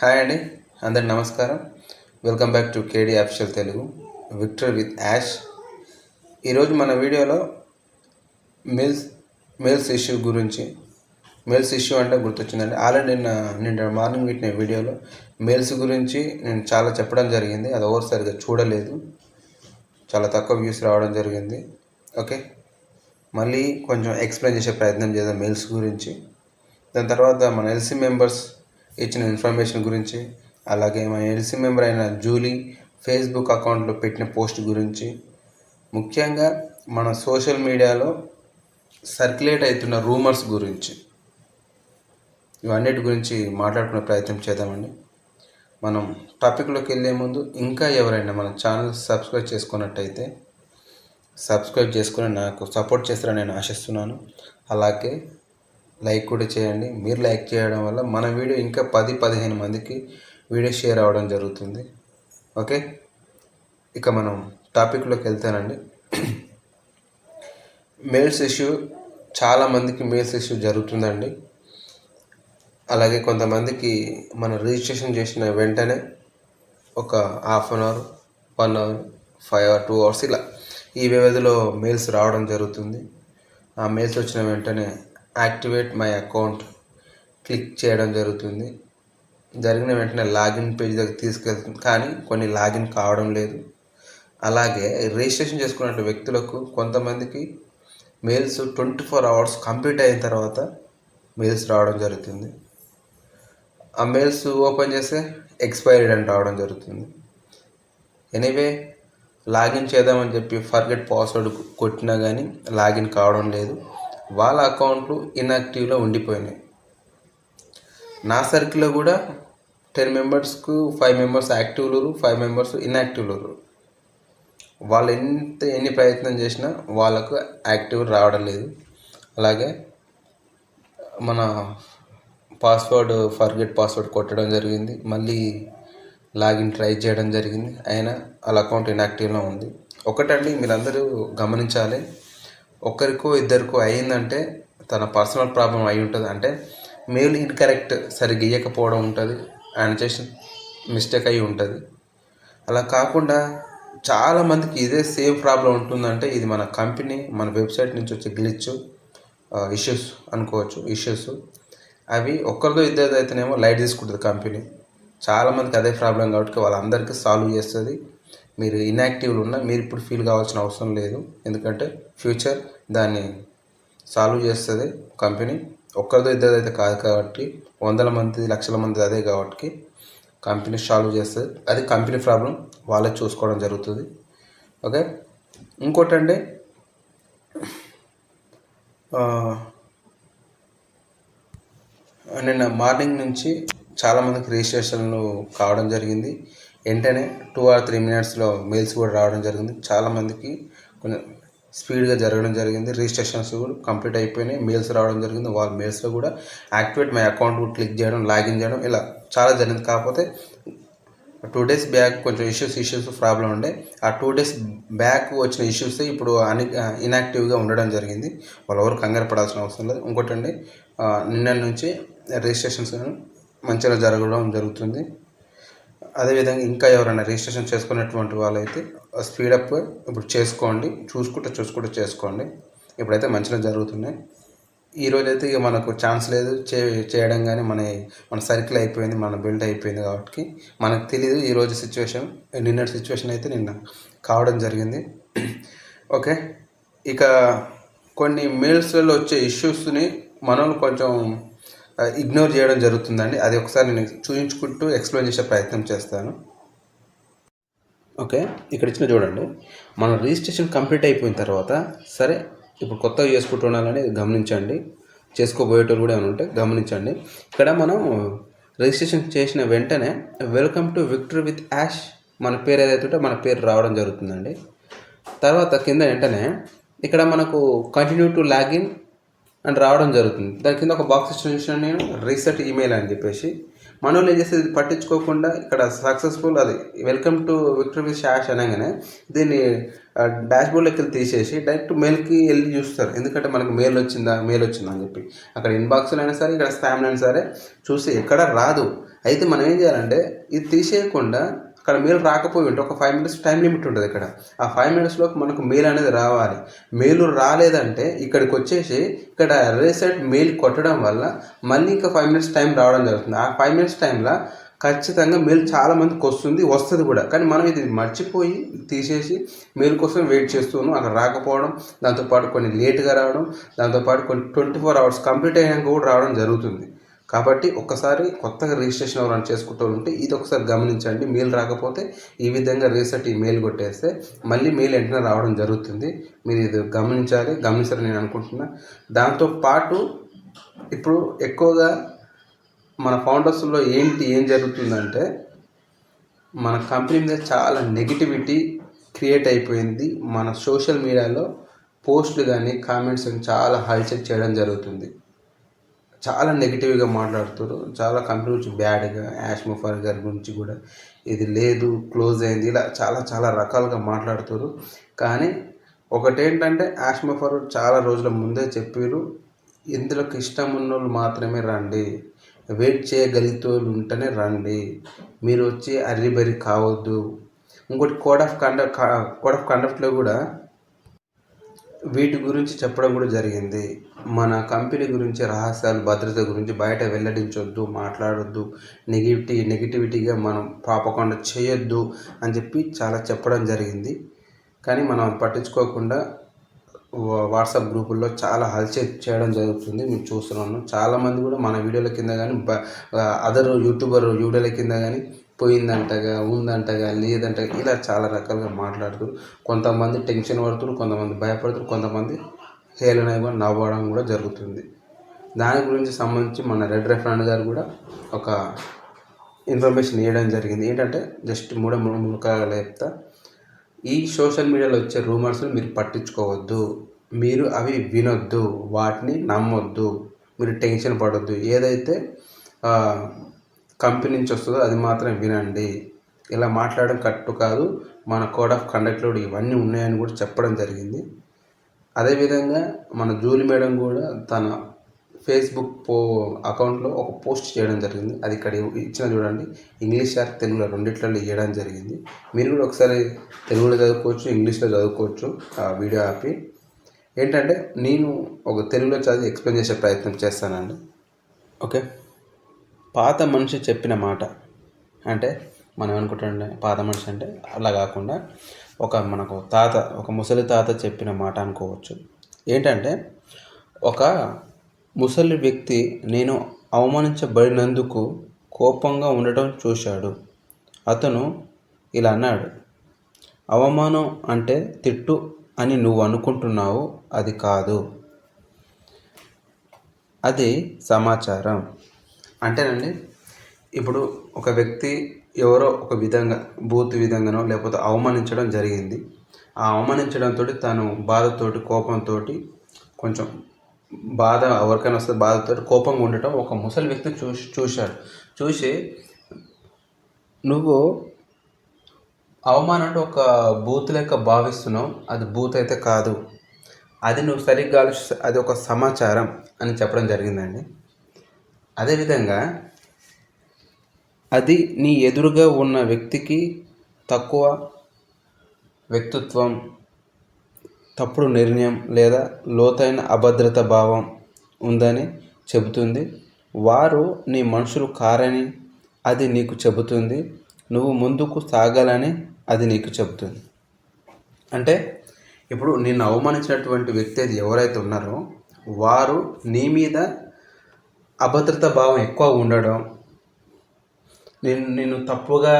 Hi అండి అందరి నమస్కారం. Welcome back to KD official Telugu Victor with Yash ఈరోజు మన వీడియోలో మెయిల్స్ మెయిల్స్ ఇష్యూ గురించి మెయిల్స్ ఇష్యూ అంటే గుర్తొచ్చిందండి. ఆల్రెడీ నిన్న నిన్న మార్నింగ్ పెట్టిన వీడియోలో మెయిల్స్ గురించి నేను చాలా చెప్పడం జరిగింది. అది ఎవరు సరిగా చూడలేదు. చాలా తక్కువ వ్యూస్ రావడం జరిగింది. ఓకే మళ్ళీ కొంచెం ఎక్స్ప్లెయిన్ చేసే ప్రయత్నం చేద్దాం మెయిల్స్ గురించి. దాని తర్వాత మన ఎల్సీ మెంబర్స్ ఇచ్చిన ఇన్ఫర్మేషన్ గురించి అలాగే మన ఎల్సీ మెంబర్ అయిన జూలీ ఫేస్బుక్ అకౌంట్లో పెట్టిన పోస్ట్ గురించి. ముఖ్యంగా మన సోషల్ మీడియాలో సర్క్యులేట్ అవుతున్న రూమర్స్ గురించి. ఇవన్నిటి గురించి మాట్లాడుకునే ప్రయత్నం చేద్దామండి. మనం టాపిక్లోకి వెళ్ళే ముందు ఇంకా ఎవరైనా మన ఛానల్ సబ్స్క్రైబ్ చేసుకున్నట్టయితే సబ్స్క్రైబ్ చేసుకుని నాకు సపోర్ట్ చేస్తారని నేను ఆశిస్తున్నాను. అలాగే లైక్ కూడా చేయండి. మీరు లైక్ చేయడం వల్ల మన వీడియో ఇంకా పది పదిహేను మందికి వీడియో షేర్ అవ్వడం జరుగుతుంది. ఓకే? ఇక మనం టాపిక్లోకి వెళ్తానండి. మేల్స్ ఇష్యూ చాలామందికి మేల్స్ ఇష్యూ జరుగుతుందండి. అలాగే కొంతమందికి మనం రిజిస్ట్రేషన్ చేసిన వెంటనే ఒక half an hour one hour five hour two hours ఇలా ఈ వ్యవధిలో మెయిల్స్ రావడం జరుగుతుంది. ఆ మెయిల్స్ వచ్చిన వెంటనే యాక్టివేట్ మై అకౌంట్ క్లిక్ చేయడం జరుగుతుంది. జరిగిన వెంటనే లాగిన్ పేజ్ దగ్గర తీసుకెళ్తుంది. కానీ కొన్ని లాగిన్ కావడం లేదు. అలాగే రిజిస్ట్రేషన్ చేసుకున్న వ్యక్తులకు కొంతమందికి mails twenty four hours complete అయిన తర్వాత మెయిల్స్ రావడం జరుగుతుంది. ఆ మెయిల్స్ ఓపెన్ చేస్తే ఎక్స్పైరీడ్ అని రావడం జరుగుతుంది. ఎనీవే లాగిన్ చేద్దామని చెప్పి ఫర్గెట్ పాస్వర్డ్ కొట్టినా కానీ లాగిన్ కావడం లేదు. వాళ్ళ అకౌంట్లు ఇన్యాక్టివ్లో ఉండిపోయినాయి. నా సర్కిల్లో కూడా టెన్ మెంబర్స్కు ఫైవ్ మెంబర్స్ యాక్టివ్లు ఫైవ్ మెంబర్స్ ఇన్యాక్టివ్లు వాళ్ళు ఎంత ఎన్ని ప్రయత్నం చేసినా వాళ్ళకు యాక్టివ్ రావడం లేదు. అలాగే మన పాస్వర్డ్ ఫర్గెట్ పాస్వర్డ్ కొట్టడం జరిగింది. మళ్ళీ లాగిన్ ట్రై చేయడం జరిగింది. అయినా వాళ్ళ అకౌంట్ ఇన్యాక్టివ్లో ఉంది. ఒకటండి మీరందరూ గమనించాలి. ఒకరికో ఇద్దరికో అయిందంటే తన పర్సనల్ ప్రాబ్లం అయి ఉంటుంది. అంటే మెయిల్ ఇన్కరెక్ట్ సరిగ్గా ఇయ్యకపోవడం ఉంటుంది. ఆయన చేసిన మిస్టేక్ అయి ఉంటుంది. అలా కాకుండా చాలామందికి ఇదే సేమ్ ప్రాబ్లం ఉంటుందంటే ఇది మన కంపెనీ మన వెబ్సైట్ నుంచి వచ్చే గ్లిచ్ ఇష్యూస్ అనుకోవచ్చు. ఇష్యూస్. అవి ఒక్కరితో ఇద్దరిది అయితేనేమో లైట్ తీసుకుంటుంది కంపెనీ. చాలామందికి అదే ప్రాబ్లం కాబట్టి వాళ్ళందరికీ సాల్వ్ చేస్తుంది. మీరు ఇన్యాక్టివ్లు ఉన్నా మీరు ఇప్పుడు ఫీల్ కావాల్సిన అవసరం లేదు. ఎందుకంటే ఫ్యూచర్ దాన్ని సాల్వ్ చేస్తుంది కంపెనీ. ఒక్కరిదో ఇద్దరిదో అయితే కాదు కాబట్టి వందల మంది లక్షల మంది అదే కాబట్టి కంపెనీ సాల్వ్ చేస్తుంది. అది కంపెనీ ప్రాబ్లం వాళ్ళే చూసుకోవడం జరుగుతుంది. ఓకే? ఇంకోటండి నిన్న మార్నింగ్ నుంచి చాలామందికి రిజిస్ట్రేషన్లు కావడం జరిగింది. వెంటనే టూ ఆర్ త్రీ మినిట్స్లో మెయిల్స్ కూడా రావడం జరిగింది. చాలామందికి కొంచెం స్పీడ్గా జరగడం జరిగింది. రిజిస్ట్రేషన్స్ కూడా కంప్లీట్ అయిపోయినాయి. మెయిల్స్ రావడం జరిగింది. వాళ్ళ మెయిల్స్లో కూడా యాక్టివేట్ మై అకౌంట్ క్లిక్ చేయడం లాగిన్ చేయడం ఇలా చాలా జరిగింది. కాకపోతే టూ డేస్ బ్యాక్ కొంచెం ఇష్యూస్ ఇష్యూస్ ప్రాబ్లం ఉండే. ఆ టూ డేస్ బ్యాక్ వచ్చిన ఇష్యూస్ ఇప్పుడు అని ఇన్యాక్టివ్గా ఉండడం జరిగింది. వాళ్ళు ఎవరు కంగారు పడాల్సిన అవసరం లేదు. ఇంకోటండి నిన్న నుంచి రిజిస్ట్రేషన్స్ మంచిగా జరగడం జరుగుతుంది. అదేవిధంగా ఇంకా ఎవరైనా రిజిస్ట్రేషన్ చేసుకున్నటువంటి వాళ్ళైతే స్పీడప్ ఇప్పుడు చేసుకోండి చూసుకుంటూ చూసుకుంటూ చేసుకోండి. ఇప్పుడైతే మంచిగా జరుగుతున్నాయి. ఈ అయితే ఇక మనకు ఛాన్స్ లేదు చే చేయడం కానీ మన మన సర్కిల్ అయిపోయింది మన బిల్డ్ అయిపోయింది కాబట్టి మనకు తెలియదు ఈరోజు సిచ్యువేషన్ నిన్నటి సిచ్యువేషన్ అయితే నిన్న కావడం జరిగింది. ఓకే? ఇక కొన్ని మెయిల్స్లలో వచ్చే ఇష్యూస్ని మనం కొంచెం ఇగ్నోర్ చేయడం జరుగుతుందండి. అది ఒకసారి నేను చూపించుకుంటూ ఎక్స్ప్లెయిన్ చేసే ప్రయత్నం చేస్తాను. ఓకే ఇక్కడ ఇచ్చిన చూడండి. మన రిజిస్ట్రేషన్ కంప్లీట్ అయిపోయిన తర్వాత సరే ఇప్పుడు కొత్తగా చేసుకుంటున్నారని గమనించండి. చేసుకోబోయేటోళ్ళు కూడా ఏమైనా ఉంటే గమనించండి. ఇక్కడ మనం రిజిస్ట్రేషన్ చేసిన వెంటనే welcome to Victor with Yash మన పేరు ఏదైతే ఉంటే మన పేరు రావడం జరుగుతుందండి. తర్వాత కింద వెంటనే ఇక్కడ మనకు కంటిన్యూ టు లాగిన్ అని రావడం జరుగుతుంది. దాని కింద ఒక బాక్స్ ఇచ్చిన నేను రీసెట్ ఈమెయిల్ అని చెప్పేసి. మన వాళ్ళు ఏం చేస్తే పట్టించుకోకుండా ఇక్కడ సక్సెస్ఫుల్ అది వెల్కమ్ టు విక్టర్ విత్ షాష్ అనగానే దీన్ని డాష్బోర్డ్లోకి వెళ్ళి తీసేసి డైరెక్ట్ మెయిల్కి వెళ్ళి చూస్తారు. ఎందుకంటే మనకు మెయిల్ వచ్చిందా మెయిల్ వచ్చిందా అని చెప్పి. అక్కడ ఇన్బాక్స్లో అయినా సరే ఇక్కడ స్పామ్లో అయినా సరే చూసి ఎక్కడ రాదు. అయితే మనం ఏం చేయాలంటే ఇది తీసేయకుండా అక్కడ మెయిల్ రాకపోయి ఉంటే ఒక ఫైవ్ మినిట్స్ టైం లిమిట్ ఉంటుంది ఇక్కడ ఆ ఫైవ్ మినిట్స్లోకి మనకు మెయిల్ అనేది రావాలి. మెయిల్ రాలేదంటే ఇక్కడికి వచ్చేసి ఇక్కడ రీసెట్ మెయిల్ కొట్టడం వల్ల మళ్ళీ ఇంకా ఫైవ్ మినిట్స్ టైం రావడం జరుగుతుంది. ఆ ఫైవ్ మినిట్స్ టైంలో ఖచ్చితంగా మెయిల్ చాలా మందికి వస్తుంది వస్తుంది కూడా. కానీ మనం ఇది మర్చిపోయి తీసేసి మెయిల్ కోసం వెయిట్ చేస్తున్నాం అక్కడ రాకపోవడం దాంతోపాటు కొన్ని లేట్గా రావడం దాంతోపాటు కొన్ని ట్వంటీ ఫోర్ అవర్స్ కంప్లీట్ అయ్యాక కూడా రావడం జరుగుతుంది. కాబట్టి ఒక్కసారి కొత్తగా రిజిస్ట్రేషన్ ఎవరైనా చేసుకుంటూ ఉంటే ఇది ఒకసారి గమనించండి. మెయిల్ రాకపోతే ఈ విధంగా రీసెట్ ఈ మెయిల్ కొట్టేస్తే మళ్ళీ మెయిల్ వెంటనే రావడం జరుగుతుంది. మీరు ఇది గమనించాలి. గమనించాలని నేను అనుకుంటున్నా. దాంతో పాటు ఇప్పుడు ఎక్కువగా మన ఫౌండర్స్లో ఏంటి ఏం జరుగుతుందంటే మన కంపెనీ మీద చాలా నెగిటివిటీ క్రియేట్ అయిపోయింది. మన సోషల్ మీడియాలో పోస్టులు కానీ కామెంట్స్ కానీ చాలా హల్చల్ చేయడం జరుగుతుంది. చాలా నెగిటివ్గా మాట్లాడుతారు. చాలా కంపెనీ గురించి బ్యాడ్గా యాష్ ఫర్ గారి గురించి కూడా ఇది లేదు క్లోజ్ అయింది ఇలా చాలా చాలా రకాలుగా మాట్లాడుతారు. కానీ ఒకటేంటంటే యాష్ ఫర్ చాలా రోజుల ముందే చెప్పారు ఇందులోకి ఇష్టం ఉన్న వాళ్ళు మాత్రమే రండి వెయిట్ చేయగలిగితే వాళ్ళు ఉంటేనే రండి మీరు వచ్చి అర్రిబరి కావద్దు. ఇంకోటి code of conduct code of కండక్ట్లో కూడా వీటి గురించి చెప్పడం కూడా జరిగింది. మన కంపెనీ గురించి రహస్యాలు భద్రత గురించి బయట వెల్లడించొద్దు మాట్లాడొద్దు నెగిటివిటీ నెగిటివిటీగా మనం పాపకుండా చేయొద్దు అని చెప్పి చాలా చెప్పడం జరిగింది. కానీ మనం పట్టించుకోకుండా వాట్సాప్ గ్రూపుల్లో చాలా హల్చల్ చేయడం జరుగుతుంది. మేము చూస్తున్నాను చాలామంది కూడా మన వీడియోల కింద కానీ అదర్ యూట్యూబర్ వీడియోల కింద కానీ పోయిందంటగా ఉందంటగా లేదంటగా ఇలా చాలా రకాలుగా మాట్లాడుతూ కొంతమంది టెన్షన్ పడుతురు కొంతమంది భయపడుతారు కొంతమంది హేళన నవ్వడం కూడా జరుగుతుంది. దాని గురించి సంబంధించి మన రెడ్ రెఫరెండ్ గారు కూడా ఒక ఇన్ఫర్మేషన్ ఇవ్వడం జరిగింది. ఏంటంటే జస్ట్ మూడ మూడు ముఖాలు చెప్తా ఈ సోషల్ మీడియాలో వచ్చే రూమర్స్ని మీరు పట్టించుకోవద్దు మీరు అవి వినొద్దు వాటిని నమ్మొద్దు మీరు టెన్షన్ పడొద్దు. ఏదైతే కంపెనీ నుంచి వస్తుందో అది మాత్రం వినండి. ఇలా మాట్లాడడం కరెక్ట్ కాదు. మన కోడ్ ఆఫ్ కండక్ట్లో ఇవన్నీ ఉన్నాయని కూడా చెప్పడం జరిగింది. అదేవిధంగా మన జూలి మేడం కూడా తన ఫేస్బుక్ పో అకౌంట్లో ఒక పోస్ట్ చేయడం జరిగింది. అది ఇక్కడ ఇచ్చిన చూడండి. ఇంగ్లీష్ ఆర్ తెలుగులో రెండిట్లలో ఇవ్వడం జరిగింది. మీరు కూడా ఒకసారి తెలుగులో చదువుకోవచ్చు ఇంగ్లీష్లో చదువుకోవచ్చు ఆ వీడియో ఆపి ఏంటంటే నేను ఒక తెలుగులో చదివి ఎక్స్ప్లెయిన్ చేసే ప్రయత్నం చేస్తానండి. ఓకే? పాత మనిషి చెప్పిన మాట. అంటే మనం అనుకుంటుండే పాత మనిషి అంటే అలా కాకుండా ఒక మనకు తాత ఒక ముసలి తాత చెప్పిన మాట అనుకోవచ్చు. ఏంటంటే ఒక ముసలి వ్యక్తి నేను అవమానించబడినందుకు కోపంగా ఉండటం చూశాడు. అతను ఇలా అన్నాడు అవమానం అంటే తిట్టు అని నువ్వు అనుకుంటున్నావు అది కాదు. అది సమాచారం. అంటేనండి ఇప్పుడు ఒక వ్యక్తి ఎవరో ఒక విధంగా బూత్ విధంగానో లేకపోతే అవమానించడం జరిగింది. ఆ అవమానించడంతో తను బాధతోటి కోపంతో కొంచెం బాధ ఎవరికైనా వస్తే బాధతో కోపంగా ఉండటం ఒక ముసలి వ్యక్తి చూసి చూశాడు చూసి నువ్వు అవమానం అంటే ఒక బూత్ లెక్క భావిస్తున్నావు అది బూత్ అయితే కాదు. అది నువ్వు సరిగ్గా అది ఒక సమాచారం అని చెప్పడం జరిగిందండి. అదేవిధంగా అది నీ ఎదురుగా ఉన్న వ్యక్తికి తక్కువ వ్యక్తిత్వం తప్పుడు నిర్ణయం లేదా లోతైన అభద్రత భావం ఉందని చెబుతుంది. వారు నీ మనుషులు కారని అది నీకు చెబుతుంది. నువ్వు ముందుకు సాగాలని అది నీకు చెబుతుంది. అంటే ఇప్పుడు నిన్ను అవమానించినటువంటి వ్యక్తి అది ఎవరైతే ఉన్నారో వారు నీ మీద అభద్రత భావం ఎక్కువ ఉండడం నేను నేను తప్పుగా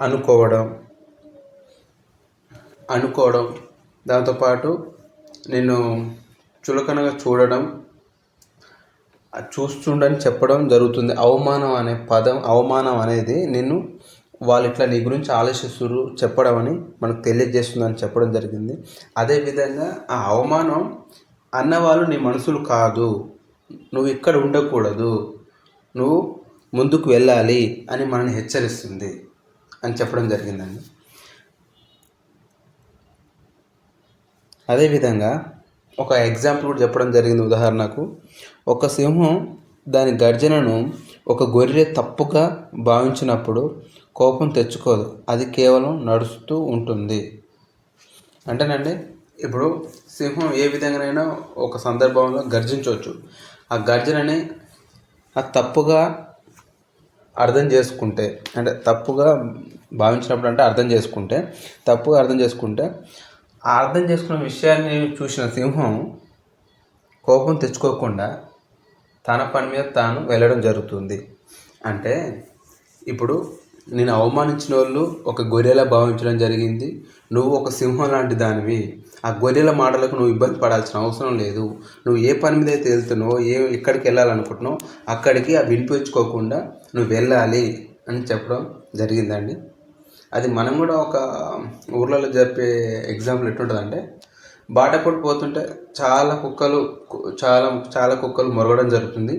అనుకోవడం అనుకోవడం. దాంతోపాటు నేను చులకనగా చూడడం చూస్తుండని చెప్పడం జరుగుతుంది. అవమానం అనే పదం అవమానం అనేది నేను వాళ్ళు ఇట్లా నీ గురించి ఆలోచిస్తున్నారు చెప్పడం అని మనకు తెలియజేస్తుందని చెప్పడం జరిగింది. అదేవిధంగా ఆ అవమానం అన్నవాళ్ళు నీ మనసులు కాదు. నువ్వు ఇక్కడ ఉండకూడదు. నువ్వు ముందుకు వెళ్ళాలి అని మనల్ని హెచ్చరిస్తుంది అని చెప్పడం జరిగిందండి. అదేవిధంగా ఒక ఎగ్జాంపుల్ కూడా చెప్పడం జరిగింది ఉదాహరణకు ఒక సింహం దాని గర్జనను ఒక గొర్రె తప్పుగా భావించినప్పుడు కోపం తెచ్చుకోదు. అది కేవలం నడుస్తూ ఉంటుంది. అంటేనండి ఇప్పుడు సింహం ఏ విధంగానైనా ఒక సందర్భంలో గర్జించవచ్చు. ఆ గర్జనని ఆ తప్పుగా అర్థం చేసుకుంటే అంటే తప్పుగా భావించినప్పుడు అంటే అర్థం చేసుకుంటే తప్పుగా అర్థం చేసుకుంటే ఆ అర్థం చేసుకున్న విషయాన్ని చూసిన సింహం కోపం తెచ్చుకోకుండా తన పని మీద తాను వెళ్ళడం జరుగుతుంది. అంటే ఇప్పుడు నేను అవమానించిన వాళ్ళు ఒక గొర్రెలా భావించడం జరిగింది. నువ్వు ఒక సింహం లాంటి దానివి. ఆ గొర్రెల మాటలకు నువ్వు ఇబ్బంది పడాల్సిన అవసరం లేదు. నువ్వు ఏ పని మీద అయితే వెళ్తున్నావో ఏ ఎక్కడికి వెళ్ళాలనుకుంటున్నావు అక్కడికి ఆ వినిపించుకోకుండా నువ్వు వెళ్ళాలి అని చెప్పడం జరిగిందండి. అది మనం కూడా ఒక ఊర్లలో చెప్పే ఎగ్జాంపుల్ ఎట్లుంటుందంటే బాటపడి పోతుంటే చాలా కుక్కలు చాలా చాలా కుక్కలు మొరగడం జరుగుతుంది.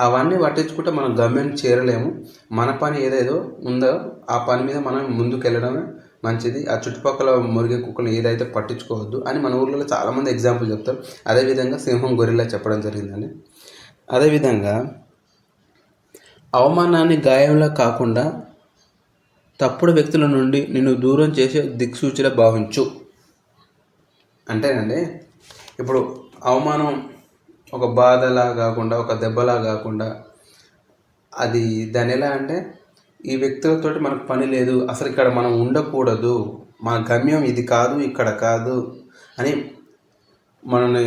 అవన్నీ పట్టించుకుంటే మనం గమ్యం చేరలేము. మన పని ఏదేదో ఉందో ఆ పని మీద మనం ముందుకు వెళ్ళడమే మంచిది. ఆ చుట్టుపక్కల మురిగే కుక్కలు ఏదైతే పట్టించుకోవద్దు అని మన ఊర్లలో చాలామంది ఎగ్జాంపుల్ చెప్తారు. అదేవిధంగా సింహం గొరిల్లా చెప్పడం జరిగిందండి. అదేవిధంగా అవమానాన్ని గాయంలా కాకుండా తప్పుడు వ్యక్తుల నుండి నిన్ను దూరం చేసే దిక్సూచిలా భావించు. అంటేనండి ఇప్పుడు అవమానం ఒక బాధలా కాకుండా ఒక దెబ్బలా కాకుండా అది దాని ఎలా అంటే ఈ వ్యక్తులతోటి మనకు పని లేదు అసలు ఇక్కడ మనం ఉండకూడదు మన గమ్యం ఇది కాదు ఇక్కడ కాదు అని మనల్ని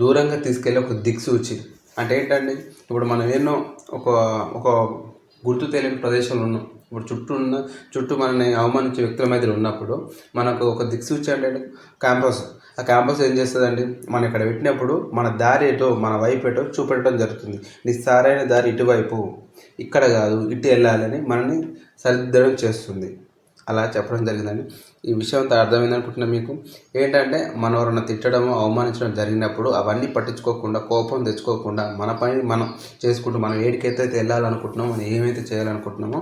దూరంగా తీసుకెళ్ళి ఒక దిక్సూచి. అంటే ఏంటండి ఇప్పుడు మనం ఎన్నో ఒక ఒక గుర్తు తెలియని ప్రదేశంలో ఉన్నాం. ఇప్పుడు చుట్టూ ఉన్న చుట్టూ మనల్ని అవమానించే వ్యక్తుల మధ్యలో ఉన్నప్పుడు మనకు ఒక దిక్సూచి అంటే క్యాంపస్. ఆ క్యాంపస్ ఏం చేస్తుందండి? మనం ఇక్కడ పెట్టినప్పుడు మన దారి ఏటో మన వైపు ఏటో చూపెట్టడం జరుగుతుంది. నీ సరైన దారి ఇటువైపు. ఇక్కడ కాదు ఇటు వెళ్ళాలని మనల్ని సరిదిద్దడం చేస్తుంది. అలా చెప్పడం జరిగిందండి. ఈ విషయం అంతా అర్థమైంది అనుకుంటున్నా మీకు. ఏంటంటే మనం ఎవరన్నా తిట్టడం అవమానించడం జరిగినప్పుడు అవన్నీ పట్టించుకోకుండా కోపం తెచ్చుకోకుండా మన పని మనం చేసుకుంటూ మనం ఏడికైతే వెళ్ళాలనుకుంటున్నామో మనం ఏమైతే చేయాలనుకుంటున్నామో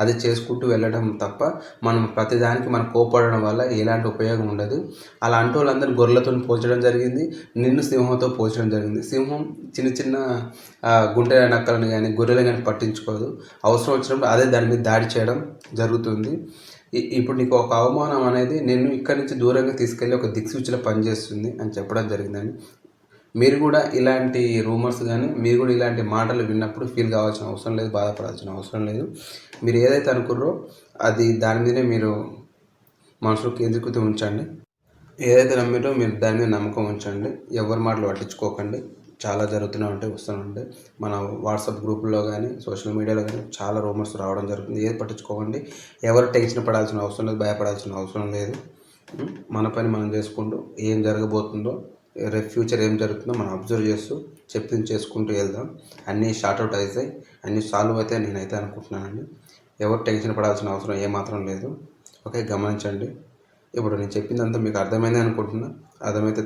అది చేసుకుంటూ వెళ్ళడం తప్ప మనం ప్రతిదానికి మనం కోపడడం వల్ల ఎలాంటి ఉపయోగం ఉండదు. అలాంటి వాళ్ళందరూ గొర్రెలతో పోల్చడం జరిగింది. నిన్ను సింహంతో పోల్చడం జరిగింది. సింహం చిన్న చిన్న గుంటె నక్కలను కానీ గొర్రెలు కానీ పట్టించుకోదు. అవసరం వచ్చినప్పుడు అదే దాని మీద దాడి చేయడం జరుగుతుంది. ఇప్పుడు నీకు ఒక అవమానం అనేది నేను ఇక్కడి నుంచి దూరంగా తీసుకెళ్ళి ఒక దిక్సూచిలో పనిచేస్తుంది అని చెప్పడం జరిగిందండి. మీరు కూడా ఇలాంటి రూమర్స్ కానీ మీరు కూడా ఇలాంటి మాటలు విన్నప్పుడు ఫీల్ కావాల్సిన అవసరం లేదు బాధపడాల్సిన అవసరం లేదు. మీరు ఏదైతే అనుకుర్రో అది దాని మీదే మీరు మనసులో కేంద్రీకృతం ఉంచండి. ఏదైతే నమ్మిరో మీరు దాని మీద నమ్మకం ఉంచండి. ఎవరి మాటలు పట్టించుకోకండి. చాలా జరుగుతూనే ఉంటాయి వస్తూనే ఉంటాయి మన వాట్సాప్ గ్రూపుల్లో కానీ సోషల్ మీడియాలో కానీ చాలా రూమర్స్ రావడం జరుగుతుంది. ఏది పట్టించుకోకండి. ఎవరు టెన్షన్ పడాల్సిన అవసరం లేదు భయపడాల్సిన అవసరం లేదు. మన పని మనం చేసుకుంటూ ఏం జరగబోతుందో రేపు ఫ్యూచర్ ఏం జరుగుతుందో మనం అబ్జర్వ్ చేస్తూ చెప్పింది చేసుకుంటూ వెళ్దాం. అన్నీ షార్ట్అవుట్ అవుతాయి అన్నీ సాల్వ్ అవుతాయి నేనైతే అనుకుంటున్నానండి. ఎవరు టెన్షన్ పడాల్సిన అవసరం ఏమాత్రం లేదు. ఓకే గమనించండి. ఇప్పుడు నేను చెప్పిందంతా మీకు అర్థమైంది అనుకుంటున్నా. అర్థమైతే